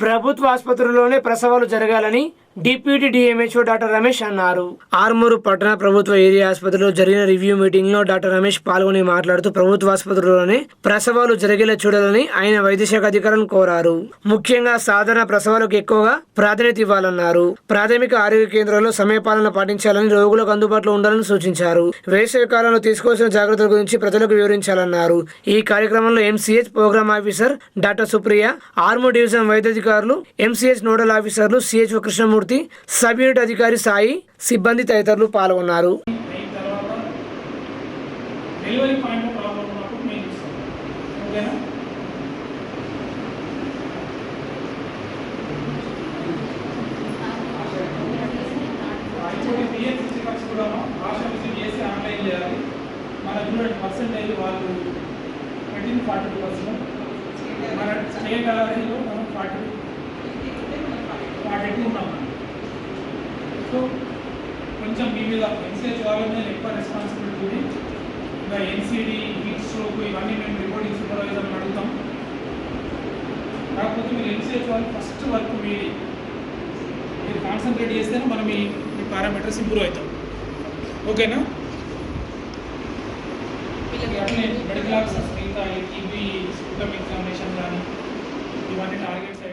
ప్రభుత్వ ఆసుపత్రుల్లోనే ప్రసవాలు జరగాలని deputy DMHO doctor Ramesh అన్నారు. ఆర్మూరు పట్టణ ప్రభుత్వ ఏరియా ఆసుపత్రిలో జరిగిన రివ్యూ మీటింగ్లో డాక్టర్ రమేష్ పాల్గొని మాట్లాడుతూ ప్రభుత్వ ఆసుపత్రుల్లోనే ప్రసవాలు జరిగేలా చూడాలని ఆయన వైద్య శాఖ అధికారులను కోరారు. ముఖ్యంగా సాధారణ ప్రసవాలకు ఎక్కువగా ప్రాధాన్యత ఇవ్వాలన్నారు. ప్రాథమిక ఆరోగ్య కేంద్రాల్లో సమయపాలన పాటించాలని రోగులకు అందుబాటులో ఉండాలని సూచించారు. వేసవి కాలంలో తీసుకోవాల్సిన జాగ్రత్తల గురించి ప్రజలకు వివరించాలన్నారు. ఈ కార్యక్రమంలో MCH program officer doctor Supriya Armoor division వైద్యాధికారులు MCH nodal ఆఫీసర్లు సిహెచ్ఓ కృష్ణమూర్తి సబ్ యూనిట్ అధికారి సాయి సిబ్బంది తదితరులు పాల్గొన్నారు. పర్సెంటేజ్ వాళ్ళు పెట్టింది ఫార్టీ టూ పర్సెంట్ మన స్టేట్ మనం ఫార్టీ ఫార్టీ టూ ఉన్నాం. సో కొంచెం మీ మీద ఎన్సీహెచ్ వాళ్ళ మీద ఎక్కువ రెస్పాన్సిబిలిటీ ఉంది. ఇంకా ఎన్సీడీ హీట్ స్ట్రోక్ ఇవన్నీ మేము రిపోర్టింగ్ సూపర్వైజర్ని అడుగుతాం. కాకపోతే మీరు ఎన్సీహెచ్ వాళ్ళు ఫస్ట్ వర్క్ మీది మీరు కాన్సన్ట్రేట్ చేస్తేనే మనం మీ పారామీటర్స్ ఇంప్రూవ్ అవుతాం. ఓకేనా? వీళ్ళకి అట్లే మెడికల్ ఆఫీసర్స్ మిగతా ఇవి స్కూటమ్ ఎగ్జామినేషన్ కానీ ఇవన్నీ టార్గెట్స్